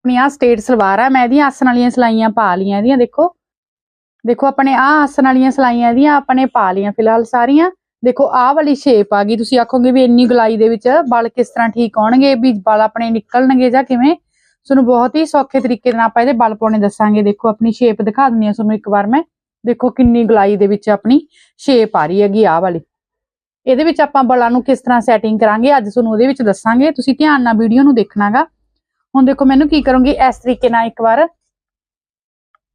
ਆਪਣੀ ਆ ਸਟੇਟ ਸਲਵਾਰ ਆ, ਮੈਂ ਇਹਦੀਆਂ ਆਸਣ ਵਾਲੀਆਂ ਸਲਾਈਆਂ ਪਾ ਲੀਆਂ ਇਹਦੀਆਂ, ਦੇਖੋ। ਦੇਖੋ, ਆਪਣੇ ਆ ਆਸਣ ਵਾਲੀਆਂ ਸਲਾਈਆਂ ਇਹਦੀਆਂ ਆਪਣੇ ਪਾ ਲੀਆਂ ਫਿਲਹਾਲ ਸਾਰੀਆਂ। ਦੇਖੋ, ਆਹ ਵਾਲੀ ਸ਼ੇਪ ਆ ਗਈ, ਤੁਸੀਂ ਆਖੋਗੇ ਵੀ ਇੰਨੀ ਗੁਲਾਈ ਦੇ ਵਿੱਚ ਬਲ ਕਿਸ ਤਰ੍ਹਾਂ ਠੀਕ ਆਉਣਗੇ, ਵੀ ਬਲ ਆਪਣੇ ਨਿਕਲਣਗੇ ਜਾਂ ਕਿਵੇਂ? ਤੁਹਾਨੂੰ ਬਹੁਤ ਹੀ ਸੌਖੇ ਤਰੀਕੇ ਨਾਲ ਆਪਾਂ ਇਹਦੇ ਬਲ ਪਾਉਣੇ ਦੱਸਾਂਗੇ। ਦੇਖੋ, ਆਪਣੀ ਸ਼ੇਪ ਦਿਖਾ ਦਿੰਦੀ ਆ ਤੁਹਾਨੂੰ ਇੱਕ ਵਾਰ ਮੈਂ। ਦੇਖੋ, ਕਿੰਨੀ ਗੁਲਾਈ ਦੇ ਵਿੱਚ ਆਪਣੀ ਸ਼ੇਪ ਆ ਰਹੀ ਹੈਗੀ ਆਹ ਵਾਲੀ। ਇਹਦੇ ਵਿੱਚ ਆਪਾਂ ਬਲਾਂ ਨੂੰ ਕਿਸ ਤਰ੍ਹਾਂ ਸੈਟਿੰਗ ਕਰਾਂਗੇ, ਅੱਜ ਤੁਹਾਨੂੰ ਉਹਦੇ ਵਿੱਚ ਦੱਸਾਂਗੇ। ਤੁਸੀਂ ਧਿਆਨ ਨਾਲ ਵੀਡੀਓ ਨੂੰ ਦੇਖਣਾਗਾ। ਹੁਣ ਦੇਖੋ ਮੈਨੂੰ ਕੀ ਕਰੂੰਗੀ, ਇਸ ਤਰੀਕੇ ਨਾਲ ਇੱਕ ਵਾਰ।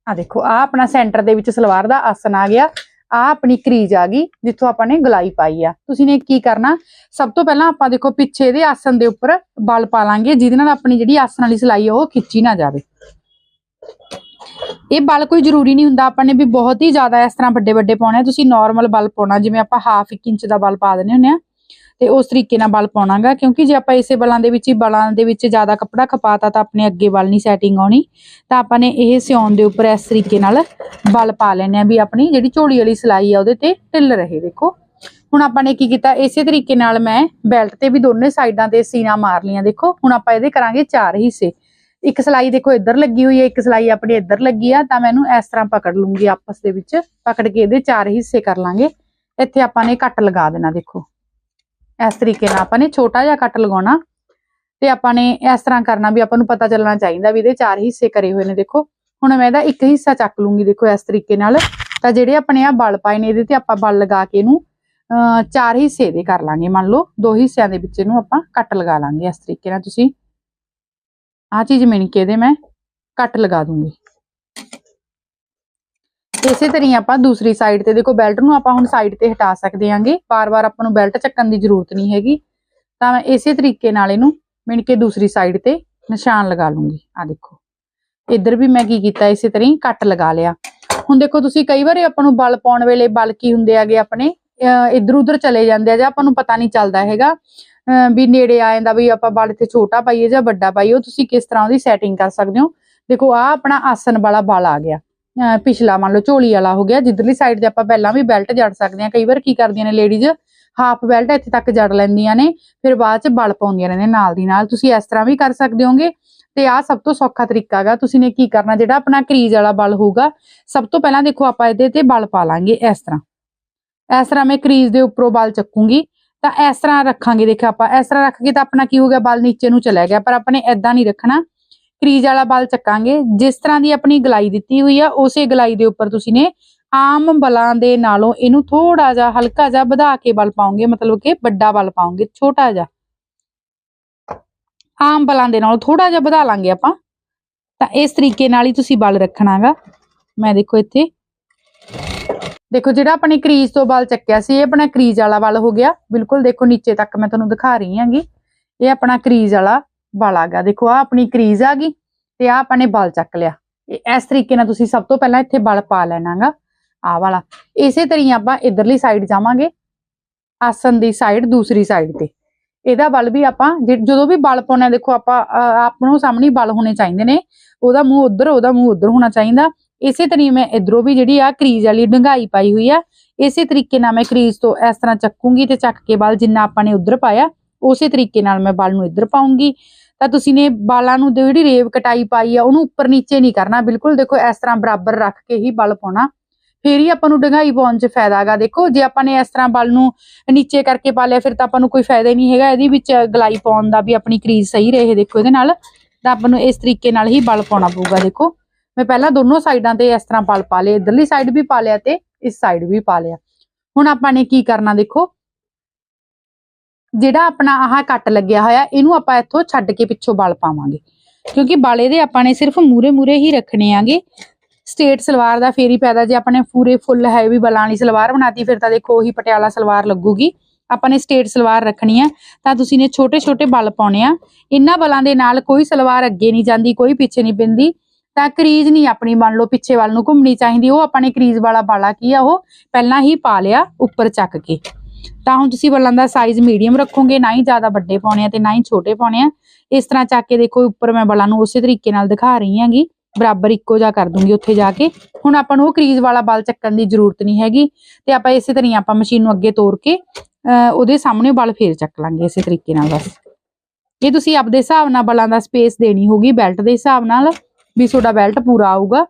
ਆ ਦੇਖੋ ਆ ਆਪਣਾ ਸੈਂਟਰ ਦੇ ਵਿੱਚ ਸਲਵਾਰ ਦਾ ਆਸਨ ਆ ਗਿਆ। ਆ ਆਪਣੀ ਕਰੀਜ ਆ ਗਈ, ਜਿੱਥੋਂ ਆਪਾਂ ਨੇ ਗਲਾਈ ਪਾਈ ਆ। ਤੁਸੀਂ ਨੇ ਕੀ ਕਰਨਾ? ਸਭ ਤੋਂ ਪਹਿਲਾਂ ਆਪਾਂ ਦੇਖੋ ਪਿੱਛੇ ਦੇ ਆਸਨ ਦੇ ਉੱਪਰ ਬਲ ਪਾ ਲਾਂਗੇ, ਜਿਹਦੇ ਨਾਲ ਆਪਣੀ ਜਿਹੜੀ ਆਸਨ ਵਾਲੀ ਸਲਾਈ ਆ, ਉਹ ਖਿੱਚੀ ਨਾ ਜਾਵੇ। ਇਹ ਬਲ ਕੋਈ ਜ਼ਰੂਰੀ ਨਹੀਂ ਹੁੰਦਾ, ਆਪਾਂ ਨੇ ਵੀ ਬਹੁਤ ਹੀ ਜ਼ਿਆਦਾ ਇਸ ਤਰ੍ਹਾਂ ਵੱਡੇ ਵੱਡੇ ਪਾਉਣੇ ਤੁਸੀਂ ਨਾਰਮਲ ਬਲ ਪਾਉਣਾ, ਜਿਵੇਂ ਆਪਾਂ ਹਾਫ 1 ਇੰਚ ਦਾ ਬਲ ਪਾ ਦਿੰਦੇ ਹੁੰਦੇ ਆ। ਤੇ ਉਸ ਤਰੀਕੇ ਨਾਲ ਬਲ ਪਾਉਣਾਗਾ, ਕਿਉਂਕਿ ਜੇ ਆਪਾਂ ਇਸੇ ਬਲਾਂ ਦੇ ਵਿੱਚ ਹੀ, ਬਲਾਂ ਦੇ ਵਿੱਚ ਜ਼ਿਆਦਾ ਕੱਪੜਾ ਖਪਾਤਾ ਤਾਂ ਆਪਣੇ ਅੱਗੇ ਬਲ ਨਹੀਂ ਸੈਟਿੰਗ ਆਉਣੀ, ਤਾਂ ਆਪਾਂ ਨੇ ਇਹ ਸਿਉਣ ਦੇ ਉੱਪਰ ਇਸ ਤਰੀਕੇ ਨਾਲ ਬਲ ਪਾ ਲੈਣੇ ਆ ਵੀ ਆਪਣੀ ਜਿਹੜੀ ਝੋਲੀ ਵਾਲੀ ਸਲਾਈ ਆ ਉਹਦੇ ਤੇ ਢਿੱਲ ਰਹੇ, ਦੇਖੋ। ਹੁਣ ਆਪਾਂ ਨੇ ਕੀ ਕੀਤਾ, ਇਸੇ ਤਰੀਕੇ ਨਾਲ ਮੈਂ ਬੈਲਟ ਤੇ ਵੀ ਦੋਨੇ ਸਾਈਡਾਂ ਤੇ ਸੀਨਾ ਮਾਰ ਲੀਆਂ ਦੇਖੋ। ਹੁਣ ਆਪਾਂ ਇਹਦੇ ਕਰਾਂਗੇ ਚਾਰ ਹਿੱਸੇ। ਇੱਕ ਸਲਾਈ ਦੇਖੋ ਇੱਧਰ ਲੱਗੀ ਹੋਈ ਹੈ, ਇੱਕ ਸਲਾਈ ਆਪਣੀ ਇੱਧਰ ਲੱਗੀ ਆ, ਤਾਂ ਮੈਂ ਇਹਨੂੰ ਇਸ ਤਰ੍ਹਾਂ ਪਕੜ ਲੂੰਗੀ ਆਪਸ ਦੇ ਵਿੱਚ, ਪਕੜ ਕੇ ਇਹਦੇ ਚਾਰ ਹਿੱਸੇ ਕਰ ਲਾਂਗੇ। ਇੱਥੇ ਆਪਾਂ ਨੇ ਕੱਟ ਲਗਾ ਦੇਣਾ, ਦੇਖੋ। ਇਸ ਤਰੀਕੇ ਨਾਲ ਆਪਾਂ ਨੇ ਛੋਟਾ ਜਿਹਾ ਕੱਟ ਲਗਾਉਣਾ ਤੇ ਆਪਾਂ ਨੇ ਇਸ ਤਰ੍ਹਾਂ ਕਰਨਾ ਵੀ ਆਪਾਂ ਨੂੰ ਪਤਾ ਚੱਲਣਾ ਚਾਹੀਦਾ ਵੀ ਇਹਦੇ ਚਾਰ ਹਿੱਸੇ ਕਰੇ ਹੋਏ ਨੇ। ਦੇਖੋ, ਹੁਣ ਮੈਂ ਇਹਦਾ ਇੱਕ ਹਿੱਸਾ ਚੱਕ ਲੂੰਗੀ ਦੇਖੋ ਇਸ ਤਰੀਕੇ ਨਾਲ। ਤਾਂ ਜਿਹੜੇ ਆਪਣੇ ਆ ਬਲ ਪਾਏ ਨੇ ਇਹਦੇ ਤੇ ਆਪਾਂ ਬਲ ਲਗਾ ਕੇ ਇਹਨੂੰ, ਅਹ, ਚਾਰ ਹਿੱਸੇ ਦੇ ਕਰ ਲਾਂਗੇ। ਮੰਨ ਲਓ, ਦੋ ਹਿੱਸਿਆਂ ਦੇ ਵਿੱਚ ਇਹਨੂੰ ਆਪਾਂ ਕੱਟ ਲਗਾ ਲਾਂਗੇ ਇਸ ਤਰੀਕੇ ਨਾਲ। ਤੁਸੀਂ ਆ ਚੀਜ਼ ਮਿਣ ਕੇ ਇਹਦੇ ਮੈਂ ਕੱਟ ਲਗਾ ਦੂੰਗੀ। ਇਸੇ ਤਰ੍ਹਾਂ ਆਪਾਂ ਦੂਸਰੀ ਸਾਈਡ ਤੇ ਦੇਖੋ ਬੈਲਟ ਨੂੰ ਆਪਾਂ ਹੁਣ ਸਾਈਡ ਤੇ ਹਟਾ ਸਕਦੇ ਆਂਗੇ ਬਾਰ-ਬਾਰ ਆਪਾਂ ਨੂੰ ਬੈਲਟ ਚੱਕਣ ਦੀ ਜ਼ਰੂਰਤ ਨਹੀਂ ਹੈਗੀ। ਤਾਂ ਮੈਂ ਇਸੇ ਤਰੀਕੇ ਨਾਲ ਇਹਨੂੰ ਮਿਣ ਕੇ ਦੂਸਰੀ ਸਾਈਡ ਤੇ ਨਿਸ਼ਾਨ ਲਗਾ ਲੂੰਗੀ। ਆ ਦੇਖੋ। ਇੱਧਰ ਵੀ ਮੈਂ ਕੀ ਕੀਤਾ, ਇਸੇ ਤਰ੍ਹਾਂ ਹੀ ਕੱਟ ਲਗਾ ਲਿਆ। ਹੁਣ ਦੇਖੋ ਤੁਸੀਂ ਕਈ ਵਾਰੀ ਆਪਾਂ ਨੂੰ ਬਲ ਪਾਉਣ ਵੇਲੇ ਬਲ ਕੀ ਹੁੰਦੇ ਆਗੇ ਆਪਣੇ? ਇੱਧਰ ਉੱਧਰ ਚਲੇ ਜਾਂਦੇ ਆ ਜਾਂ ਆਪਾਂ ਨੂੰ ਪਤਾ ਨਹੀਂ ਚੱਲਦਾ ਹੈਗਾ। ਅਹ ਵੀ ਨੇੜੇ ਆ ਜਾਂਦਾ ਵੀ ਆਪਾਂ ਬਲ ਇੱਥੇ ਛੋਟਾ ਪਾਈਏ ਜਾਂ ਵੱਡਾ ਪਾਈਏ, ਉਹ ਤੁਸੀਂ ਕਿਸ ਤਰ੍ਹਾਂ ਉਹਦੀ ਸੈਟਿੰਗ ਕਰ ਸਕਦੇ ਹੋ? ਦੇਖੋ ਆ ਆਪਣਾ ਆਸਨ ਵਾਲਾ ਬਲ ਆ ਗਿਆ। ਪਿਛਲਾ ਮੰਨ ਲਓ ਝੋਲੀ ਵਾਲਾ ਹੋ ਗਿਆ, ਜਿੱਧਰਲੀ ਸਾਈਡ ਤੇ ਆਪਾਂ ਪਹਿਲਾਂ ਵੀ ਬੈਲਟ ਜੜ ਸਕਦੇ ਹਾਂ, ਕਈ ਵਾਰ ਕੀ ਕਰਦੀਆਂ ਨੇ ਲੇਡੀਜ਼ ਹਾਫ ਬੈਲਟ ਇੱਥੇ ਤੱਕ ਜੜ ਲੈਂਦੀਆਂ ਨੇ, ਫਿਰ ਬਾਅਦ ਚ ਬਲ ਪਾਉਂਦੀਆਂ ਰਹਿੰਦੀਆਂ ਨਾਲ ਦੀ ਨਾਲ, ਤੁਸੀਂ ਇਸ ਤਰ੍ਹਾਂ ਵੀ ਕਰ ਸਕਦੇ ਹੋਗੇ ਤੇ ਆਹ ਸਭ ਤੋਂ ਸੌਖਾ ਤਰੀਕਾ ਹੈਗਾ, ਤੁਸੀਂ ਨੇ ਕੀ ਕਰਨਾ, ਜਿਹੜਾ ਆਪਣਾ ਕਰੀਜ਼ ਵਾਲਾ ਬਲ ਹੋਊਗਾ, ਸਭ ਤੋਂ ਪਹਿਲਾਂ ਦੇਖੋ ਆਪਾਂ ਇਹਦੇ ਤੇ ਬਲ ਪਾ ਲਾਂਗੇ ਇਸ ਤਰ੍ਹਾਂ। ਇਸ ਤਰ੍ਹਾਂ ਮੈਂ ਕਰੀਜ਼ ਦੇ ਉੱਪਰੋਂ ਬਲ ਚੱਕੂੰਗੀ, ਤਾਂ ਇਸ ਤਰ੍ਹਾਂ ਰੱਖਾਂਗੇ, ਦੇਖੋ ਆਪਾਂ ਇਸ ਤਰ੍ਹਾਂ ਰੱਖ ਕੇ ਤਾਂ ਆਪਣਾ ਕੀ ਹੋ ਗਿਆ, ਬਲ ਨੀਚੇ ਨੂੰ ਚਲਾ ਗਿਆ, ਪਰ ਆਪਾਂ ਨੇ ਐਦਾਂ ਨਹੀਂ ਰੱਖਣਾ। ਕਰੀਜ਼ ਵਾਲਾ ਬਲ ਚੱਕਾਂਗੇ। ਜਿਸ ਤਰ੍ਹਾਂ ਦੀ ਆਪਣੀ ਗਲਾਈ ਦਿੱਤੀ ਹੋਈ ਆ, ਉਸੇ ਗਲਾਈ ਦੇ ਉੱਪਰ ਤੁਸੀਂ ਨੇ ਆਮ ਬਲਾਂ ਦੇ ਨਾਲੋਂ ਇਹਨੂੰ ਥੋੜਾ ਜਿਹਾ ਹਲਕਾ ਜਿਹਾ ਵਧਾ ਕੇ ਬਲ ਪਾਉਂਗੇ ਮਤਲਬ ਕਿ ਵੱਡਾ ਬਲ ਪਾਉਂਗੇ ਛੋਟਾ ਜਿਹਾ। ਆਮ ਬਲਾਂ ਦੇ ਨਾਲੋਂ ਥੋੜਾ ਜਿਹਾ ਵਧਾ ਲਾਂਗੇ ਆਪਾਂ। ਤਾਂ ਇਸ ਤਰੀਕੇ ਨਾਲ ਹੀ ਤੁਸੀਂ ਬਲ ਰੱਖਣਾਗਾ। ਮੈਂ ਦੇਖੋ ਇੱਥੇ। ਦੇਖੋ, ਜਿਹੜਾ ਆਪਣੇ ਕਰੀਜ਼ ਤੋਂ ਬਲ ਚੱਕਿਆ ਸੀ, ਇਹ ਆਪਣਾ ਕਰੀਜ਼ ਵਾਲਾ ਬਲ ਹੋ ਗਿਆ। ਬਿਲਕੁਲ ਦੇਖੋ, ਨੀਚੇ ਤੱਕ ਮੈਂ ਤੁਹਾਨੂੰ ਦਿਖਾ ਰਹੀ ਹਾਂਗੀ। ਇਹ ਆਪਣਾ ਕਰੀਜ਼ ਵਾਲਾ ਬਲ ਆ ਗਿਆ ਦੇਖੋ ਆ ਆਪਣੀ ਕਰੀਜ਼ ਆ ਗਈ ਤੇ ਆ ਆਪਾਂ ਨੇ ਬਲ ਚੱਕ ਲਿਆ। ਇਸ ਤਰੀਕੇ ਨਾਲ ਤੁਸੀਂ ਸਭ ਤੋਂ ਪਹਿਲਾਂ ਇੱਥੇ ਬਲ ਪਾ ਲੈਣਾਗਾ ਆ ਵਾਲਾ। ਇਸੇ ਤਰੀਕੇ ਆਪਾਂ ਇਧਰਲੀ ਸਾਈਡ ਜਾਵਾਂਗੇ ਆਸਨ ਦੀ ਸਾਈਡ ਦੂਸਰੀ ਸਾਈਡ ਤੇ। ਇਹਦਾ ਬਲ ਵੀ ਆਪਾਂ ਜੇ- ਜਦੋਂ ਵੀ ਬਲ ਪਾਉਣਾ ਦੇਖੋ ਆਪਾਂ ਅਹ, ਸਾਹਮਣੇ ਬਲ ਹੋਣੇ ਚਾਹੀਦੇ ਨੇ। ਉਹਦਾ ਮੂੰਹ ਉਧਰ ਉਹਦਾ ਮੂੰਹ ਉਧਰ ਹੋਣਾ ਚਾਹੀਦਾ। ਇਸੇ ਤਰੀਕੇ ਮੈਂ ਇਧਰੋਂ ਵੀ ਜਿਹੜੀ ਆ ਕਰੀਜ਼ ਵਾਲੀ ਡੰਗਾਈ ਪਾਈ ਹੋਈ ਆ। ਇਸੇ ਤਰੀਕੇ ਨਾਲ ਮੈਂ ਕਰੀਜ਼ ਤੋਂ ਇਸ ਤਰ੍ਹਾਂ ਚੱਕੂੰਗੀ ਤੇ ਚੱਕ ਕੇ ਬਲ ਜਿੰਨਾ ਆਪਾਂ ਨੇ ਉਧਰ ਪਾਇਆ ਉਸੇ ਤਰੀਕੇ ਨਾਲ ਮੈਂ ਬਲ ਨੂੰ ਇੱਧਰ ਪਾਉਂਗੀ। ਤਾਂ ਤੁਸੀਂ ਨੇ ਬਾਲਾਂ ਨੂੰ ਜਿਹੜੀ ਰੇਵ ਕਟਾਈ ਪਾਈ ਆ, ਉਹਨੂੰ ਉੱਪਰ ਨੀਚੇ ਨਹੀਂ ਕਰਨਾ। ਬਿਲਕੁਲ ਦੇਖੋ, ਇਸ ਤਰ੍ਹਾਂ ਬਰਾਬਰ ਰੱਖ ਕੇ ਹੀ ਬਲ ਪਾਉਣਾ। ਫੇਰ ਹੀ ਆਪਾਂ ਨੂੰ ਡੰਗਾਈ ਪਾਉਣ 'ਚ ਫਾਇਦਾ ਹੈਗਾ। ਦੇਖੋ, ਜੇ ਆਪਾਂ ਨੇ ਇਸ ਤਰ੍ਹਾਂ ਬਲ ਨੂੰ ਨੀਚੇ ਕਰਕੇ ਪਾ ਲਿਆ ਫਿਰ ਤਾਂ ਆਪਾਂ ਨੂੰ ਕੋਈ ਫਾਇਦਾ ਹੀ ਨਹੀਂ ਹੈਗਾ। ਇਹਦੇ ਵਿੱਚ ਗਲਾਈ ਪਾਉਣ ਦਾ ਵੀ ਆਪਣੀ ਕਰੀਜ਼ ਸਹੀ ਰਹੇ, ਦੇਖੋ ਇਹਦੇ ਨਾਲ। ਤਾਂ ਆਪਾਂ ਨੂੰ ਇਸ ਤਰੀਕੇ ਨਾਲ ਹੀ ਬਲ ਪਾਉਣਾ ਪਊਗਾ, ਦੇਖੋ। ਮੈਂ ਪਹਿਲਾਂ ਦੋਨੋਂ ਸਾਈਡਾਂ ਤੇ ਇਸ ਤਰ੍ਹਾਂ ਬਲ ਪਾ ਲਿਆ ਇਧਰਲੀ ਸਾਈਡ ਵੀ ਪਾ ਲਿਆ ਤੇ ਇਸ ਸਾਈਡ ਵੀ ਪਾ ਲਿਆ। ਹੁਣ ਆਪਾਂ ਨੇ ਕੀ ਕਰਨਾ, ਦੇਖੋ ਜਿਹੜਾ ਆਪਣਾ ਆਹ ਕੱਟ ਲੱਗਿਆ ਹੋਇਆ, ਇਹਨੂੰ ਆਪਾਂ ਇੱਥੋਂ ਛੱਡ ਕੇ ਪਿੱਛੋਂ ਬਲ ਪਾਵਾਂਗੇ। ਕਿਉਂਕਿ ਬਲ ਇਹਦੇ ਆਪਾਂ ਨੇ ਸਿਰਫ ਮੂਰੇ ਮੂਰੇ ਹੀ ਰੱਖਣੇ ਆਗੇ। ਸਟੇਟ ਸਲਵਾਰ ਦਾ ਫੇਰ ਹੀ ਪੈਦਾ, ਜੇ ਆਪਾਂ ਪੂਰੇ ਫੁੱਲ ਹੈਵੀ ਬਲਾਂ ਵਾਲੀ ਸਲਵਾਰ ਬਣਾਤੀ, ਫਿਰ ਤਾਂ ਦੇਖੋ ਉਹੀ ਪਟਿਆਲਾ ਸਲਵਾਰ ਲੱਗੂਗੀ। ਆਪਾਂ ਨੇ ਸਟੇਟ ਸਲਵਾਰ ਰੱਖਣੀ ਆ, ਤਾਂ ਤੁਸੀਂ ਨੇ ਛੋਟੇ ਛੋਟੇ ਬਲ ਪਾਉਣੇ ਆ। ਇਹਨਾਂ ਬਲਾਂ ਦੇ ਨਾਲ ਕੋਈ ਸਲਵਾਰ ਅੱਗੇ ਨਹੀਂ ਜਾਂਦੀ, ਕੋਈ ਪਿੱਛੇ ਨਹੀਂ ਪੈਂਦੀ। ਤਾਂ ਕਰੀਜ਼ ਨਹੀਂ ਆਪਣੀ, ਮੰਨ ਲਓ ਪਿੱਛੇ ਵੱਲ ਨੂੰ ਘੁੰਮਣੀ ਚਾਹੀਦੀ, ਉਹ ਆਪਾਂ ਨੇ ਕਰੀਜ਼ ਵਾਲਾ ਬਾਲਾ ਕੀ ਆ ਉਹ, ਪਹਿਲਾਂ ਹੀ ਪਾ ਲਿਆ, ਉੱਪਰ ਚੱਕ ਕੇ। ਤਾਂ ਹੁਣ ਤੁਸੀਂ ਬਲਾਂ ਦਾ ਸਾਈਜ਼ ਮੀਡੀਅਮ ਰੱਖੋਗੇ, ਨਾ ਹੀ ਜ਼ਿਆਦਾ ਵੱਡੇ ਪਾਉਣੇ ਆ ਤੇ ਨਾ ਹੀ ਛੋਟੇ ਪਾਉਣੇ ਆ। ਇਸ ਤਰ੍ਹਾਂ ਚੱਕ ਕੇ ਦੇਖੋ, ਉੱਪਰ ਮੈਂ ਬਲਾਂ ਨੂੰ ਉਸੇ ਤਰੀਕੇ ਨਾਲ ਦਿਖਾ ਰਹੀ ਹਾਂਗੀ। ਬਰਾਬਰ ਇੱਕੋ ਜਿਹਾ ਕਰ ਦੂੰਗੀ ਉੱਥੇ ਜਾ ਕੇ। ਹੁਣ ਆਪਾਂ ਨੂੰ ਉਹ ਕਰੀਜ਼ ਵਾਲਾ ਬਲ ਚੱਕਣ ਦੀ ਜ਼ਰੂਰਤ ਨਹੀਂ ਹੈਗੀ ਤੇ ਆਪਾਂ ਇਸੇ ਤਰ੍ਹਾਂ ਆਪਾਂ ਮਸ਼ੀਨ ਨੂੰ ਅੱਗੇ ਤੋਰ ਕੇ, ਅਹ, ਉਹਦੇ ਸਾਹਮਣੇ ਬਲ ਫੇਰ ਚੱਕ ਲਾਂਗੇ ਇਸੇ ਤਰੀਕੇ ਨਾਲ ਬਸ। ਇਹ ਤੁਸੀਂ ਆਪਦੇ ਹਿਸਾਬ ਨਾਲ ਬਲਾਂ ਦਾ ਸਪੇਸ ਦੇਣੀ ਹੋਗੀ ਬੈਲਟ ਦੇ ਹਿਸਾਬ ਨਾਲ ਵੀ ਤੁਹਾਡਾ ਬੈਲਟ ਪੂਰਾ ਆਊਗਾ।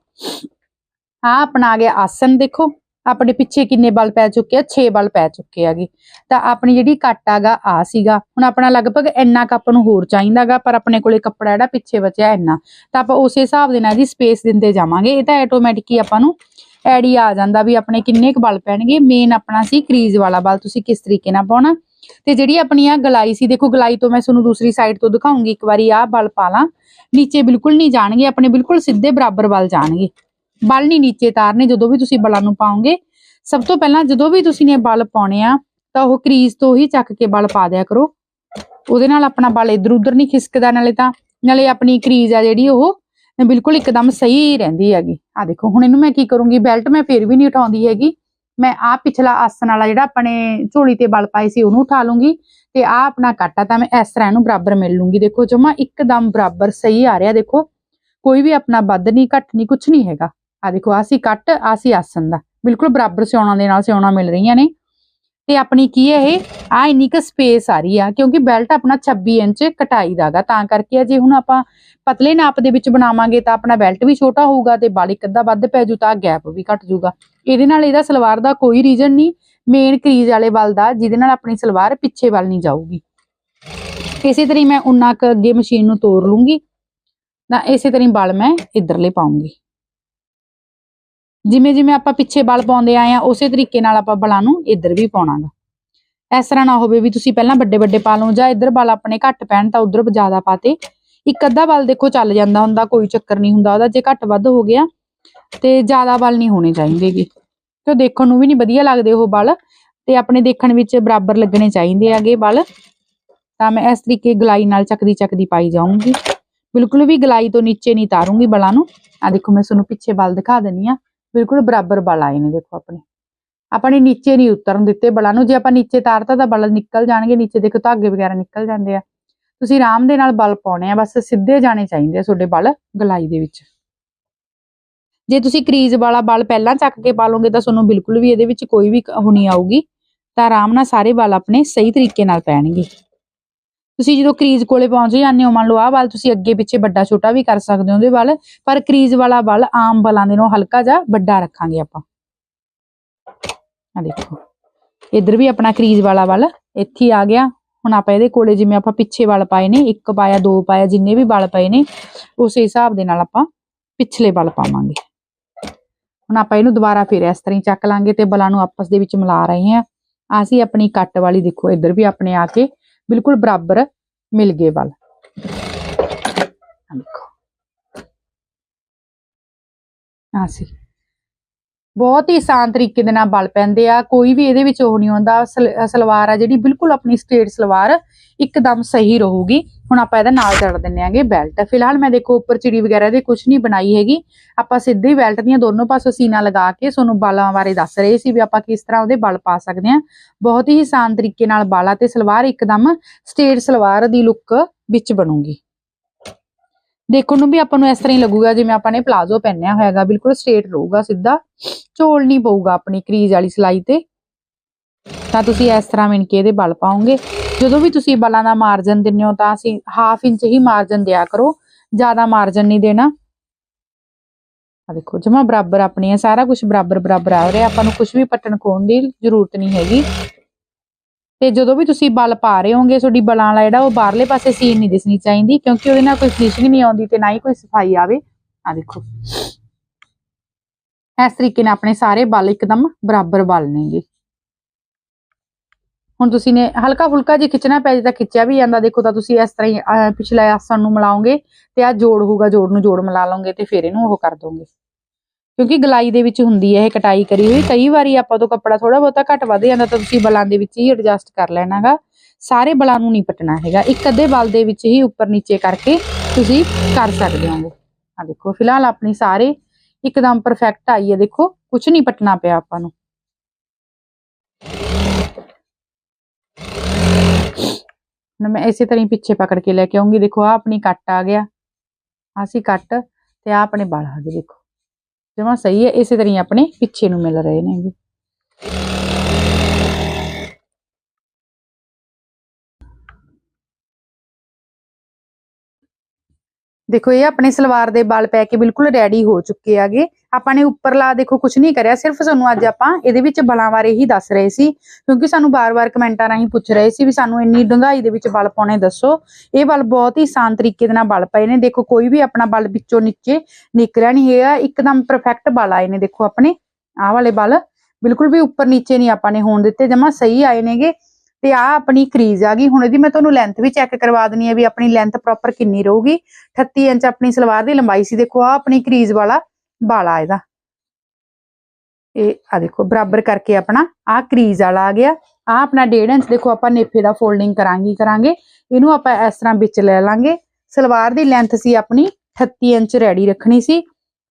ਆ ਆਪਣਾ ਆ ਗਿਆ ਆਸਨ ਦੇਖੋ। ਆਪਣੇ ਪਿੱਛੇ ਕਿੰਨੇ ਬਲ ਪੈ ਚੁੱਕੇ ਆ? 6 ਬਲ ਪੈ ਚੁੱਕੇ ਆਗੇ ਤਾਂ ਆਪਣੀ ਜਿਹੜੀ ਕੱਟ ਆਗਾ ਆ ਸੀਗਾ। ਹੁਣ ਆਪਣਾ ਲਗਭਗ ਇੰਨਾ ਕੱਪ ਨੂੰ ਹੋਰ ਚਾਹੀਦਾਗਾ ਪਰ ਆਪਣੇ ਕੋਲੇ ਕੱਪੜਾ ਜਿਹੜਾ ਪਿੱਛੇ ਬਚਿਆ ਇੰਨਾ। ਤਾਂ ਆਪਾਂ ਉਸੇ ਹਿਸਾਬ ਦੇ ਨਾਲ ਇਹਦੀ ਸਪੇਸ ਦਿੰਦੇ ਜਾਵਾਂਗੇ। ਇਹ ਤਾਂ ਆਟੋਮੈਟਿਕ ਹੀ ਆਪਾਂ ਨੂੰ ਐਡੀ ਆ ਜਾਂਦਾ ਵੀ ਆਪਣੇ ਕਿੰਨੇ ਕੁ ਬਲ ਪੈਣਗੇ। ਮੇਨ ਆਪਣਾ ਸੀ ਕਰੀਜ਼ ਵਾਲਾ ਬਲ। ਤੁਸੀਂ ਕਿਸ ਤਰੀਕੇ ਨਾਲ ਪਾਉਣਾ? ਤੇ ਜਿਹੜੀ ਆਪਣੀ ਆ ਗਲਾਈ ਸੀ, ਦੇਖੋ ਗਲਾਈ ਤੋਂ ਮੈਂ ਤੁਹਾਨੂੰ ਦੂਸਰੀ ਸਾਈਡ ਤੋਂ ਦਿਖਾਉਂਗੀ। ਇੱਕ ਵਾਰੀ ਆ ਬਲ ਪਾ ਲਾਂ। ਨੀਚੇ ਬਿਲਕੁਲ ਨਹੀਂ ਜਾਣਗੇ, ਆਪਣੇ ਬਿਲਕੁਲ ਸਿੱਧੇ ਬਰਾਬਰ ਵੱਲ ਜਾਣਗੇ। ਬਲ ਨਹੀਂ ਨੀਚੇ ਤਾਰਨੇ, ਜਦੋਂ ਵੀ ਤੁਸੀਂ ਬਲਾਂ ਨੂੰ ਪਾਓਗੇ। ਸਭ ਤੋਂ ਪਹਿਲਾਂ ਜਦੋਂ ਵੀ ਤੁਸੀਂ ਨੇ ਬਲ ਪਾਉਣੇ ਆ, ਤਾਂ ਉਹ ਕਰੀਜ਼ ਤੋਂ ਹੀ ਚੱਕ ਕੇ ਬਲ ਪਾ ਦਿਆ ਕਰੋ। ਉਹਦੇ ਨਾਲ ਆਪਣਾ ਬਲ ਇਧਰ ਉਧਰ ਨਹੀਂ ਖਿਸਕਦਾ, ਨਾਲੇ ਤਾਂ, ਨਾਲੇ ਆਪਣੀ ਕਰੀਜ਼ ਆ ਜਿਹੜੀ ਉਹ ਬਿਲਕੁਲ ਇੱਕਦਮ ਸਹੀ ਰਹਿੰਦੀ ਹੈਗੀ। ਆ ਦੇਖੋ, ਹੁਣ ਇਹਨੂੰ ਮੈਂ ਕੀ ਕਰੂੰਗੀ, ਬੈਲਟ ਮੈਂ ਫੇਰ ਵੀ ਨਹੀਂ ਉਠਾਉਂਦੀ ਹੈਗੀ। ਮੈਂ ਆ ਪਿਛਲਾ ਆਸਨ ਵਾਲਾ ਜਿਹੜਾ ਆਪਣੇ ਝੋਲੀ ਤੇ ਬਲ ਪਾਏ ਸੀ, ਉਹਨੂੰ ਉਠਾ ਲੂੰਗੀ ਤੇ ਆ ਆਪਣਾ ਕੱਟ ਆ ਤਾਂ ਮੈਂ ਇਸ ਤਰ੍ਹਾਂ ਇਹਨੂੰ ਬਰਾਬਰ ਮਿਲ ਲੂੰਗੀ। ਦੇਖੋ ਜਮਾ ਇੱਕਦਮ ਬਰਾਬਰ ਸਹੀ ਆ ਰਿਹਾ, ਦੇਖੋ। ਕੋਈ ਵੀ ਆਪਣਾ ਵੱਧ ਨਹੀਂ, ਘੱਟ ਨਹੀਂ ਕੁਝ ਨਹੀਂ ਹੈਗਾ। ਆ ਦੇਖੋ ਆ ਸੀ ਕੱਟ ਆ ਸੀ ਆਸਨ ਦਾ। ਬਿਲਕੁਲ ਬਰਾਬਰ ਸਿਉਣਾ ਦੇ ਨਾਲ ਸਿਉਣਾ ਮਿਲ ਰਹੀਆਂ ਨੇ। ਤੇ ਆਪਣੀ ਕੀ ਹੈ ਇਹ? ਆ ਇੰਨੀ ਕੁ ਸਪੇਸ ਆ ਰਹੀ ਆ, ਕਿਉਂਕਿ ਬੈਲਟ ਆਪਣਾ 26 ਇੰਚ ਕਟਾਈ ਦਾਗਾ ਤਾਂ ਕਰਕੇ ਆ ਜੇ ਹੁਣ ਆਪਾਂ ਪਤਲੇ ਨਾਪ ਦੇ ਵਿੱਚ ਬਣਾਵਾਂਗੇ ਤਾਂ ਆਪਣਾ ਬੈਲਟ ਵੀ ਛੋਟਾ ਹੋਊਗਾ ਤੇ ਬਾਲ ਇੱਕ ਅੱਧਾ ਵੱਧ ਪੈ ਜੂ ਤਾਂ ਗੈਪ ਵੀ ਘਟ ਜੂਗਾ। ਇਹਦੇ ਨਾਲ ਇਹਦਾ ਸਲਵਾਰ ਦਾ ਕੋਈ ਰੀਜ਼ਨ ਨਹੀਂ। ਮੇਨ ਕਰੀਜ਼ ਵਾਲੇ ਬਲ ਦਾ, ਜਿਹਦੇ ਨਾਲ ਆਪਣੀ ਸਲਵਾਰ ਪਿੱਛੇ ਵੱਲ ਨਹੀਂ ਜਾਊਗੀ। ਇਸੇ ਤਰ੍ਹਾਂ ਹੀ ਮੈਂ ਉਨਾ ਕੁ ਅੱਗੇ ਮਸ਼ੀਨ ਨੂੰ ਤੋੜ ਲੂੰਗੀ। ਤਾਂ ਇਸੇ ਤਰ੍ਹਾਂ ਬਲ ਮੈਂ ਇਧਰਲੇ ਪਾਉਂਗੀ। ਜਿਵੇਂ ਜਿਵੇਂ ਆਪਾਂ ਪਿੱਛੇ ਬਲ ਪਾਉਂਦੇ ਆਏ ਆ ਉਸੇ ਤਰੀਕੇ ਨਾਲ ਆਪਾਂ ਬਲਾਂ ਨੂੰ ਇੱਧਰ ਵੀ ਪਾਉਣਾਗਾ। ਇਸ ਤਰ੍ਹਾਂ ਨਾ ਹੋਵੇ ਵੀ ਤੁਸੀਂ ਪਹਿਲਾਂ ਵੱਡੇ ਵੱਡੇ ਪਾ ਲਓ ਜਾਂ ਇੱਧਰ ਬਲ ਆਪਣੇ ਘੱਟ ਪੈਣ ਤਾਂ ਉਧਰ ਜ਼ਿਆਦਾ ਪਾਤੇ। ਇੱਕ ਅੱਧਾ ਬਲ ਦੇਖੋ ਚੱਲ ਜਾਂਦਾ ਹੁੰਦਾ, ਕੋਈ ਚੱਕਰ ਨਹੀਂ ਹੁੰਦਾ, ਉਹਦਾ ਜੇ ਘੱਟ ਵੱਧ ਹੋ ਗਿਆ ਤੇ ਜ਼ਿਆਦਾ ਬਲ ਨਹੀਂ ਹੋਣੇ ਚਾਹੀਦੇਗੇ ਤੇ ਦੇਖਣ ਨੂੰ ਵੀ ਨਹੀਂ ਵਧੀਆ ਲੱਗਦੇ ਉਹ ਬਲ ਤੇ ਆਪਣੇ ਦੇਖਣ ਵਿੱਚ ਬਰਾਬਰ ਲੱਗਣੇ ਚਾਹੀਦੇ ਆਗੇ ਬਲ। ਤਾਂ ਮੈਂ ਇਸ ਤਰੀਕੇ ਗਲਾਈ ਨਾਲ ਚੱਕਦੀ ਚੱਕਦੀ ਪਾਈ ਜਾਊਂਗੀ। ਬਿਲਕੁਲ ਵੀ ਗਲਾਈ ਤੋਂ ਨੀਚੇ ਨਹੀਂ ਤਾਰੂੰਗੀ ਬਲਾਂ ਨੂੰ। ਆ ਦੇਖੋ ਮੈਂ ਤੁਹਾਨੂੰ ਪਿੱਛੇ ਬਲ ਦਿਖਾ ਦਿੰਨੀ ਆ ਬਿਲਕੁਲ ਬਰਾਬਰ ਬਲ ਆਏ ਨੇ, ਦੇਖੋ ਆਪਣੇ। ਆਪਾਂ ਨੇ ਨੀਚੇ ਨਹੀਂ ਉਤਰਨ ਦਿੱਤੇ ਬਲਾਂ ਨੂੰ। ਜੇ ਆਪਾਂ ਨੀਚੇ ਤਾਰਤਾ ਤਾਂ ਬਲ ਨਿਕਲ ਜਾਣਗੇ। ਨੀਚੇ ਦੇਖੋ ਧਾਗੇ ਵਗੈਰਾ ਨਿਕਲ ਜਾਂਦੇ ਆ। ਤੁਸੀਂ ਆਰਾਮ ਦੇ ਨਾਲ ਬਲ ਪਾਉਣੇ ਆ। ਬਸ ਸਿੱਧੇ ਜਾਣੇ ਚਾਹੀਦੇ ਆ ਤੁਹਾਡੇ ਬਲ ਗਲਾਈ ਦੇ ਵਿੱਚ। ਜੇ ਤੁਸੀਂ ਕਰੀਜ਼ ਵਾਲਾ ਬਲ ਪਹਿਲਾਂ ਚੱਕ ਕੇ ਪਾ ਲਓਗੇ ਤਾਂ ਤੁਹਾਨੂੰ ਬਿਲਕੁਲ ਵੀ ਇਹਦੇ ਵਿੱਚ ਕੋਈ ਵੀ ਉਹ ਆਊਗੀ। ਤਾਂ ਆਰਾਮ ਨਾਲ ਸਾਰੇ ਬਲ ਆਪਣੇ ਸਹੀ ਤਰੀਕੇ ਨਾਲ ਪੈਣਗੇ। ਤੁਸੀਂ ਜਦੋਂ ਕਰੀਜ਼ ਕੋਲੇ ਪਹੁੰਚ ਜਾਂਦੇ ਹੋ ਮੰਨ ਲਓ ਆਹ ਬਲ ਤੁਸੀਂ ਅੱਗੇ ਪਿੱਛੇ ਵੱਡਾ ਛੋਟਾ ਵੀ ਕਰ ਸਕਦੇ ਹੋ ਉਹਦੇ ਬਲ ਪਰ ਕਰੀਜ਼ ਵਾਲਾ ਬਲ ਆਮ ਬਲਾਂ ਦੇ ਨਾਲੋਂ ਹਲਕਾ ਜਿਹਾ ਵੱਡਾ ਰੱਖਾਂਗੇ ਆਪਾਂ। ਆ ਦੇਖੋ, ਇੱਧਰ ਵੀ ਆਪਣਾ ਕਰੀਜ਼ ਵਾਲਾ ਬਲ ਇੱਥੇ ਹੀ ਆ ਗਿਆ। ਹੁਣ ਆਪਾਂ ਇਹਦੇ ਕੋਲੇ ਜਿਵੇਂ ਆਪਾਂ ਪਿੱਛੇ ਬਲ ਪਾਏ ਨੇ, ਇੱਕ ਪਾਇਆ, ਦੋ ਪਾਇਆ, ਜਿੰਨੇ ਵੀ ਬਲ ਪਏ ਨੇ, ਉਸੇ ਹਿਸਾਬ ਦੇ ਨਾਲ ਆਪਾਂ ਪਿਛਲੇ ਬਲ ਪਾਵਾਂਗੇ। ਹੁਣ ਆਪਾਂ ਇਹਨੂੰ ਦੁਬਾਰਾ ਫਿਰ ਇਸ ਤਰ੍ਹਾਂ ਹੀ ਚੱਕ ਲਾਂਗੇ ਤੇ ਬਲਾਂ ਨੂੰ ਆਪਸ ਦੇ ਵਿੱਚ ਮਿਲਾ ਰਹੇ ਹਾਂ। ਅਸੀਂ ਆਪਣੀ ਕੱਟ ਵਾਲੀ, ਦੇਖੋ ਇੱਧਰ ਵੀ ਆਪਣੇ ਆ ਕੇ ਬਿਲਕੁਲ ਬਰਾਬਰ ਮਿਲ ਗਏ ਬਲ ਆਹ ਦੇਖੋ। ਆ ਬਹੁਤ ਹੀ ਆਸਾਨ ਤਰੀਕੇ ਦੇ ਨਾਲ ਬਲ ਪੈਂਦੇ ਆ, ਕੋਈ ਵੀ ਇਹਦੇ ਵਿੱਚ ਉਹ ਨਹੀਂ ਹੁੰਦਾ, ਸਲ- ਸਲਵਾਰ ਆ ਜਿਹੜੀ ਬਿਲਕੁਲ ਆਪਣੀ ਸਟੇਟ ਸਲਵਾਰ ਇੱਕਦਮ ਸਹੀ ਰਹੂਗੀ। ਹੁਣ ਆਪਾਂ ਇਹਦਾ ਨਾਲ ਜੜ ਦਿੰਨੇ ਆਂਗੇ ਬੈਲਟ। ਫਿਲਹਾਲ ਮੈਂ ਦੇਖੋ ਉੱਪਰ ਚਿੜੀ ਵਗੈਰਾ ਦੇ ਕੁਝ ਨਹੀਂ ਬਣਾਈ ਹੈਗੀ। ਆਪਾਂ ਸਿੱਧੇ ਹੀ ਬੈਲਟ ਦੀਆਂ ਦੋਨੋਂ ਪਾਸੋਂ ਸੀਨਾ ਲਗਾ ਕੇ ਤੁਹਾਨੂੰ ਬਾਲਾਂ ਬਾਰੇ ਦੱਸ ਰਹੇ ਸੀ ਵੀ ਆਪਾਂ ਕਿਸ ਤਰ੍ਹਾਂ ਉਹਦੇ ਬਲ ਪਾ ਸਕਦੇ ਹਾਂ। ਬਹੁਤ ਹੀ ਆਸਾਨ ਤਰੀਕੇ ਨਾਲ ਬਾਲਾਂ ਤੇ ਸਲਵਾਰ ਇੱਕਦਮ ਸਟੇਟ ਸਲਵਾਰ ਦੀ ਲੁੱਕ ਵਿੱਚ ਬਣੂਗੀ। ਦੇਖਣ ਨੂੰ ਵੀ ਆਪਾਂ ਨੂੰ ਇਸ ਤਰ੍ਹਾਂ ਹੀ ਲੱਗੂਗਾ, ਜਿਵੇਂ ਆਪਾਂ ਨੇ ਪਲਾਜ਼ੋ ਪਹਿਨਿਆ ਹੋਇਆਗਾ, ਬਿਲਕੁਲ ਸਟ੍ਰੇਟ ਰਹੂਗਾ ਸਿੱਧਾ ਝੋਲ ਨਹੀਂ ਪਊਗਾ ਆਪਣੀ ਕਰੀਜ਼ ਵਾਲੀ ਸਲਾਈ ਤੇ। ਤਾਂ ਤੁਸੀਂ ਇਸ ਤਰ੍ਹਾਂ ਮਿਣ ਕੇ ਇਹਦੇ ਬਲ ਪਾਓਗੇ। ਜਦੋਂ ਵੀ ਤੁਸੀਂ ਬਲਾਂ ਦਾ ਮਾਰਜਨ ਦਿੰਦੇ ਹੋ, ਤਾਂ ਅਸੀਂ ਹਾਫ ਇੰਚ ਹੀ ਮਾਰਜਨ ਦਿਆ ਕਰੋ, ਜ਼ਿਆਦਾ ਮਾਰਜਨ ਨਹੀਂ ਦੇਣਾ। ਆ ਦੇਖੋ, ਜਮਾ ਬਰਾਬਰ ਆਪਣੀ ਹੈ, ਸਾਰਾ ਕੁਝ ਬਰਾਬਰ ਬਰਾਬਰ ਆ ਰਿਹਾ, ਆਪਾਂ ਨੂੰ ਕੁਝ ਵੀ ਪੱਟਣ ਖੋਣ ਦੀ ਜ਼ਰੂਰਤ ਨਹੀਂ ਹੈਗੀ। ਤੇ ਜਦੋਂ ਵੀ ਤੁਸੀਂ ਬਲ ਪਾ ਰਹੇ ਹੋਗੇ ਤੁਹਾਡੀ ਬਲਾਂ ਵਾਲਾ ਜਿਹੜਾ ਉਹ ਬਾਹਰਲੇ ਪਾਸੇ ਸੀਨ ਨਹੀਂ ਦਿਸਣੀ ਚਾਹੀਦੀ ਕਿਉਂਕਿ ਉਹਦੇ ਨਾਲ ਕੋਈ ਫਿਨਿਸ਼ਿੰਗ ਨਹੀਂ ਆਉਂਦੀ ਤੇ ਨਾ ਹੀ ਕੋਈ ਸਫ਼ਾਈ ਆਵੇ। ਆ ਦੇਖੋ। ਇਸ ਤਰੀਕੇ ਨਾਲ ਆਪਣੇ ਸਾਰੇ ਬਲ ਇੱਕਦਮ ਬਰਾਬਰ ਬਲ ਨੇਗੇ। ਹੁਣ ਤੁਸੀਂ ਨੇ ਹਲਕਾ ਫੁਲਕਾ ਜੇ ਖਿੱਚਣਾ ਪੈ ਜੇ ਤਾਂ ਖਿੱਚਿਆ ਵੀ ਜਾਂਦਾ। ਦੇਖੋ ਤਾਂ ਤੁਸੀਂ ਇਸ ਤਰ੍ਹਾਂ ਹੀ ਅਹ, ਪਿਛਲੇ ਆਸਣ ਨੂੰ ਮਿਲਾਓਗੇ ਤੇ ਆ ਜੋੜ ਹੋਊਗਾ ਜੋੜ ਨੂੰ ਜੋੜ ਮਿਲਾ ਲਓਗੇ ਤੇ ਫਿਰ ਇਹਨੂੰ ਉਹ ਕਰ ਦੋਗੇ। ਕਿਉਂਕਿ ਗਲਾਈ ਦੇ ਵਿੱਚ ਹੁੰਦੀ ਹੈ ਇਹ ਕਟਾਈ ਕਰੀ ਹੋਈ। ਕਈ ਵਾਰੀ ਆਪਾਂ ਤੋਂ ਕੱਪੜਾ ਥੋੜਾ ਬਹੁਤਾ ਘੱਟ ਵੱਧ ਜਾਂਦਾ ਤਾਂ ਤੁਸੀਂ ਬਲਾਂ ਦੇ ਵਿੱਚ ਹੀ ਐਡਜਸਟ ਕਰ ਲੈਣਾਗਾ। ਸਾਰੇ ਬਲਾਂ ਨੂੰ ਨਹੀਂ ਪਟਣਾ ਹੈਗਾ। ਇੱਕ ਅੱਧੇ ਬਲ ਦੇ ਵਿੱਚ ਹੀ ਉੱਪਰ ਨੀਚੇ ਕਰਕੇ ਤੁਸੀਂ ਕਰ ਸਕਦੇ ਹੋਗੇ ਆ ਦੇਖੋ, ਫਿਲਹਾਲ ਆਪਣੀ ਸਾਰੇ ਇੱਕਦਮ ਪਰਫੈਕਟ ਆਈ ਹੈ। ਦੇਖੋ ਕੁਝ ਨਹੀਂ ਪਟਣਾ ਪਿਆ ਆਪਾਂ ਨੂੰ। ਹੁਣ ਮੈਂ ਇਸੇ ਤਰ੍ਹਾਂ ਹੀ ਪਿੱਛੇ ਪਕੜ ਕੇ ਲੈ ਕੇ ਆਉਂਗੀ। ਦੇਖੋ ਆ ਆਪਣੀ ਕੱਟ ਆ ਗਿਆ। ਆਹ ਕੱਟ ਤੇ ਆ ਆਪਣੇ ਬਲ ਆ ਗਏ। ਦੇਖੋ। ਜਮਾ ਸਹੀ ਹੈ ਇਸੇ ਤਰ੍ਹਾਂ ਆਪਣੇ ਪਿੱਛੇ ਨੂੰ ਮਿਲ ਰਹੇ ਨੇ ਦੇਖੋ, ਇਹ ਆਪਣੇ ਸਲਵਾਰ ਦੇ ਬਲ ਪੈ ਕੇ ਬਿਲਕੁਲ ਰੈਡੀ ਹੋ ਚੁੱਕੇ ਆਗੇ ਆਪਾਂ ਨੇ ਉੱਪਰਲਾ ਦੇਖੋ ਕੁਝ ਨਹੀਂ ਕਰਿਆ। ਸਿਰਫ ਸਾਨੂੰ ਅੱਜ ਆਪਾਂ ਇਹਦੇ ਵਿੱਚ ਬਲਾਂ ਬਾਰੇ ਹੀ ਦੱਸ ਰਹੇ ਸੀ। ਕਿਉਂਕਿ ਸਾਨੂੰ ਬਾਰ-ਬਾਰ ਕਮੈਂਟਾਂ ਰਾਹੀਂ ਪੁੱਛ ਰਹੇ ਸੀ ਵੀ ਸਾਨੂੰ ਇੰਨੀ ਡੂੰਘਾਈ ਦੇ ਵਿੱਚ ਬਲ ਪਾਉਣੇ ਦੱਸੋ। ਇਹ ਬਲ ਬਹੁਤ ਹੀ ਆਸਾਨ ਤਰੀਕੇ ਦੇ ਨਾਲ ਬਲ ਪਏ ਨੇ। ਦੇਖੋ, ਕੋਈ ਵੀ ਆਪਣਾ ਬਲ ਵਿੱਚੋਂ ਨੀਚੇ ਨਿਕਲਿਆ ਨਹੀਂ ਹੈਗਾ। ਇੱਕਦਮ ਪਰਫੈਕਟ ਬਲ ਆਏ ਨੇ। ਦੇਖੋ, ਆਪਣੇ ਆਹ ਵਾਲੇ ਬਲ ਬਿਲਕੁਲ ਵੀ ਉੱਪਰ ਨੀਚੇ ਨਹੀਂ ਆਪਾਂ ਨੇ ਹੋਣ ਦਿੱਤੇ। ਜਮਾ ਸਹੀ ਆਏ ਨੇਗੇ। ਤੇ ਆ ਆਪਣੀ ਕਰੀਜ਼ ਆ ਗਈ। ਹੁਣ ਇਹਦੀ ਮੈਂ ਤੁਹਾਨੂੰ ਲੈਂਥ ਵੀ ਚੈੱਕ ਕਰਵਾ ਦਨੀ ਹੈ ਵੀ ਆਪਣੀ ਲੈਂਥ ਪ੍ਰੋਪਰ ਕਿੰਨੀ ਰਹੂਗੀ। 38 ਇੰਚ ਆਪਣੀ ਸਲਵਾਰ ਦੀ ਲੰਬਾਈ ਸੀ। ਦੇਖੋ ਆ ਆਪਣੀ ਕਰੀਜ਼ ਵਾਲਾ ਬਾਲਾ ਇਹਦਾ। ਇਹ ਆ ਦੇਖੋ, ਬਰਾਬਰ ਕਰਕੇ ਆਪਣਾ ਆ ਕਰੀਜ਼ ਵਾਲਾ ਆ ਗਿਆ। ਆ ਆਪਣਾ 1.5 ਇੰਚ ਦੇਖੋ, ਆਪਾਂ ਨੇਫੇ ਦਾ ਫੋਲਡਿੰਗ ਕਰਾਂਗੇ ਕਰਾਂਗੇ। ਇਹਨੂੰ ਆਪਾਂ ਇਸ ਤਰ੍ਹਾਂ ਵਿੱਚ ਲੈ ਲਾਂਗੇ। ਸਲਵਾਰ ਦੀ ਲੈਂਥ ਸੀ ਆਪਣੀ 38 ਇੰਚ ਰੈਡੀ ਰੱਖਣੀ ਸੀ।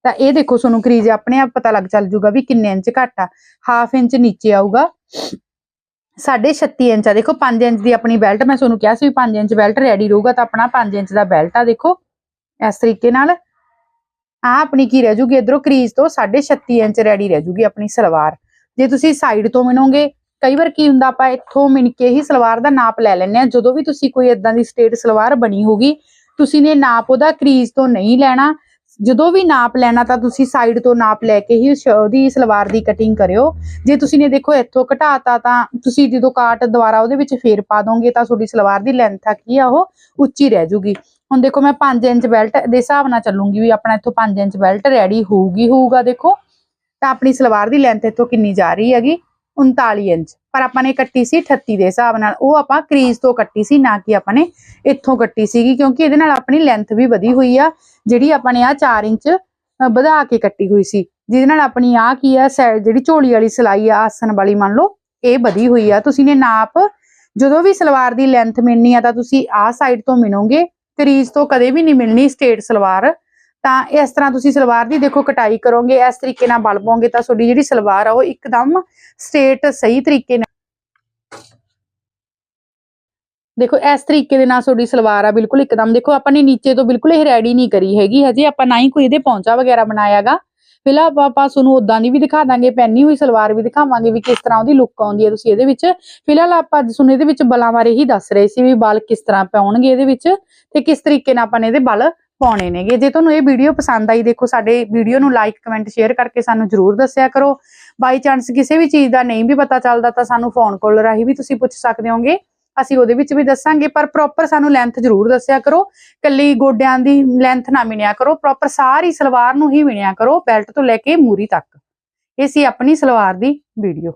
ਤਾਂ ਇਹ ਦੇਖੋ, ਤੁਹਾਨੂੰ ਕਰੀਜ਼ ਆਪਣੇ ਆਪ ਪਤਾ ਲੱਗ ਚੱਲ ਜੂਗਾ ਵੀ ਕਿੰਨੇ ਇੰਚ ਘੱਟ ਆ। ਹਾਫ ਇੰਚ ਨੀਚੇ ਆਊਗਾ। 36 ਇੰਚ ਆ। ਦੇਖੋ 5 ਇੰਚ ਦੀ ਆਪਣੀ ਬੈਲਟ, ਮੈਂ ਤੁਹਾਨੂੰ ਕਿਹਾ ਸੀ ਵੀ 5 ਇੰਚ ਬੈਲਟ ਰੈਡੀ ਰਹੂਗਾ ਤਾਂ ਆਪਣਾ 5 ਇੰਚ ਦਾ ਬੈਲਟ ਆ, ਦੇਖੋ। ਇਸ ਤਰੀਕੇ ਨਾਲ ਆ ਆਪਣੀ ਕੀ ਰਹਿ ਜੂਗੀ ਇਧਰੋਂ, ਕਰੀਜ਼ ਤੋਂ 36 ਇੰਚ ਰੈਡੀ ਰਹਿ ਜੂਗੀ ਆਪਣੀ ਸਲਵਾਰ। ਜੇ ਤੁਸੀਂ ਸਾਈਡ ਤੋਂ ਮਿਣੋਗੇ ਕਈ ਵਾਰ ਕੀ ਹੁੰਦਾ, ਆਪਾਂ ਇੱਥੋਂ ਮਿਣ ਕੇ ਹੀ ਸਲਵਾਰ ਦਾ ਨਾਪ ਲੈ ਲੈਂਦੇ ਆ ਜਦੋਂ ਵੀ ਤੁਸੀਂ ਕੋਈ ਇਦਾਂ ਦੀ ਸਟੇਟ ਸਲਵਾਰ ਬਣੀ ਹੋਗੀ ਤੁਸੀਂ ਨੇ ਨਾਪ ਉਹਦਾ ਕਰੀਜ਼ ਤੋਂ ਨਹੀਂ ਲੈਣਾ। ਜਦੋਂ ਵੀ ਨਾਪ ਲੈਣਾ ਤਾਂ ਤੁਸੀਂ ਸਾਈਡ ਤੋਂ ਨਾਪ ਲੈ ਕੇ ਹੀ ਉਹਦੀ ਸਲਵਾਰ ਦੀ ਕਟਿੰਗ ਕਰਿਓ। ਜੇ ਤੁਸੀਂ ਨੇ ਦੇਖੋ ਇੱਥੋਂ ਘਟਾਤਾ ਤਾਂ ਤੁਸੀਂ ਜਦੋਂ ਕਾਟ ਦੁਬਾਰਾ ਉਹਦੇ ਵਿੱਚ ਫੇਰ ਪਾ ਦੋਗੇ ਤਾਂ ਤੁਹਾਡੀ ਸਲਵਾਰ ਦੀ ਲੈਂਥ ਆ ਕੀ ਆ, ਉਹ ਉੱਚੀ ਰਹਿ ਜੂਗੀ। ਹੁਣ ਦੇਖੋ ਮੈਂ 5 ਇੰਚ ਬੈਲਟ ਦੇ ਹਿਸਾਬ ਨਾਲ ਚੱਲੂਗੀ ਵੀ ਆਪਣਾ ਇੱਥੋਂ 5 ਇੰਚ ਬੈਲਟ ਰੈਡੀ ਹੋਊਗੀ, ਹੋਊਗਾ ਦੇਖੋ। ਤਾਂ ਆਪਣੀ ਸਲਵਾਰ ਦੀ ਲੈਂਥ ਇੱਥੋਂ ਕਿੰਨੀ ਜਾ ਰਹੀ ਹੈਗੀ। 39 ਇੰਚ। ਪਰ ਆਪਾਂ ਨੇ ਕੱਟੀ ਸੀ 38 ਦੇ ਹਿਸਾਬ ਨਾਲ। ਉਹ ਆਪਾਂ ਕਰੀਜ਼ ਤੋਂ ਕੱਟੀ ਸੀ, ਨਾ ਕਿ ਆਪਾਂ ਨੇ ਇੱਥੋਂ ਕੱਟੀ ਸੀਗੀ, ਕਿਉਂਕਿ ਇਹਦੇ ਨਾਲ ਆਪਣੀ ਲੈਂਥ ਵੀ ਵਧੀ ਹੋਈ ਆ, ਜਿਹੜੀ ਆਪਾਂ ਨੇ ਆ 4 ਇੰਚ ਵਧਾ ਕੇ ਕੱਟੀ ਹੋਈ ਸੀ। ਜਿਹਦੇ ਨਾਲ ਆਪਣੀ ਆ ਕੀ ਆ, ਸੈ- ਜਿਹੜੀ ਝੋਲੀ ਵਾਲੀ ਸਲਾਈ ਆ ਆਸਨ ਵਾਲੀ ਮੰਨ ਲਓ, ਇਹ ਵਧੀ ਹੋਈ ਆ। ਤੁਸੀਂ ਨੇ ਨਾਪ, ਜਦੋਂ ਵੀ ਸਲਵਾਰ ਦੀ ਲੈਂਥ ਮਿਲਣੀ ਆ, ਤਾਂ ਤੁਸੀਂ ਆਹ ਸਾਈਡ ਤੋਂ ਮਿਣੋਗੇ ਕਰੀਜ਼ ਤੋਂ ਕਦੇ ਵੀ ਨਹੀਂ ਮਿਲਣੀ ਸਟੇਟ ਸਲਵਾਰ। ਤਾਂ ਇਸ ਤਰ੍ਹਾਂ ਤੁਸੀਂ ਸਲਵਾਰ ਦੀ ਦੇਖੋ ਕਟਾਈ ਕਰੋਗੇ, ਇਸ ਤਰੀਕੇ ਨਾਲ ਬਲ ਪਾਓਗੇ ਤਾਂ ਤੁਹਾਡੀ ਜਿਹੜੀ ਸਲਵਾਰ ਆ ਉਹ ਇੱਕਦਮ ਸਟੇਟ ਸਹੀ ਤਰੀਕੇ ਨਾਲ ਦੇਖੋ, ਇਸ ਤਰੀਕੇ ਦੇ ਨਾਲ ਤੁਹਾਡੀ ਸਲਵਾਰ ਆ ਬਿਲਕੁਲ ਇੱਕਦਮ ਦੇਖੋ, ਆਪਾਂ ਨੇ ਨੀਚੇ ਤੋਂ ਬਿਲਕੁਲ ਇਹ ਰੈਡੀ ਨਹੀਂ ਕਰੀ ਹੈਗੀ ਹਜੇ, ਆਪਾਂ ਨਾ ਹੀ ਕੋਈ ਇਹਦੇ ਪੌਂਚਾ ਵਗੈਰਾ ਬਣਾਇਆਗਾ। ਫਿਲਹਾਲ ਆਪਾਂ ਆਪਾਂ ਤੁਹਾਨੂੰ ਉਦਾਂ ਦੀ ਵੀ ਦਿਖਾ ਦਾਂਗੇ, ਪੈਨੀ ਹੋਈ ਸਲਵਾਰ ਵੀ ਦਿਖਾਵਾਂਗੇ ਵੀ ਕਿਸ ਤਰ੍ਹਾਂ ਉਹਦੀ ਲੁੱਕ ਆਉਂਦੀ ਹੈ ਤੁਸੀਂ ਇਹਦੇ ਵਿੱਚ। ਫਿਲਹਾਲ ਆਪਾਂ ਅੱਜ ਤੁਹਾਨੂੰ ਇਹਦੇ ਵਿੱਚ ਬਲਾਂ ਬਾਰੇ ਹੀ ਦੱਸ ਰਹੇ ਸੀ ਵੀ ਬਲ ਕਿਸ ਤਰ੍ਹਾਂ ਪਾਉਣਗੇ ਇਹਦੇ ਵਿੱਚ ਤੇ ਕਿਸ ਤਰੀਕੇ ਨਾਲ ਆਪਾਂ ਨੇ ਇਹਦੇ ਬਲ ਪਾਉਣੇ ਨੇਗੇ। ਜੇ ਤੁਹਾਨੂੰ ਇਹ ਵੀਡੀਓ ਪਸੰਦ ਆਈ, ਦੇਖੋ ਸਾਡੇ ਵੀਡੀਓ ਨੂੰ ਲਾਈਕ ਕਮੈਂਟ ਸ਼ੇਅਰ ਕਰਕੇ ਸਾਨੂੰ ਜਰੂਰ ਦੱਸਿਆ ਕਰੋ। ਬਾਈ ਚਾਂਸ ਕਿਸੇ ਵੀ ਚੀਜ਼ ਦਾ ਨਹੀਂ ਵੀ ਪਤਾ ਚੱਲਦਾ ਤਾਂ ਸਾਨੂੰ ਫੋਨ ਕਾਲ ਰਾਹੀਂ ਵੀ ਤੁਸੀਂ ਪੁੱਛ ਸਕਦੇ ਹੋਗੇ। ਅਸੀਂ ਉਹਦੇ ਵਿੱਚ ਵੀ ਦੱਸਾਂਗੇ, ਪਰ ਪ੍ਰੋਪਰ ਸਾਨੂੰ ਲੈਂਥ ਜਰੂਰ ਦੱਸਿਆ ਕਰੋ। ਕੱਲੀ ਗੋਡਿਆਂ ਦੀ ਲੈਂਥ ਨਾ ਮਿਣਿਆ ਕਰੋ। ਪ੍ਰੋਪਰ ਸਾਰੀ ਸਲਵਾਰ ਨੂੰ ਹੀ ਮਿਣਿਆ ਕਰੋ ਬੈਲਟ ਤੋਂ ਲੈ ਕੇ ਮੂਰੀ ਤੱਕ। ਇਹ ਸੀ ਆਪਣੀ ਸਲਵਾਰ ਦੀ ਵੀਡੀਓ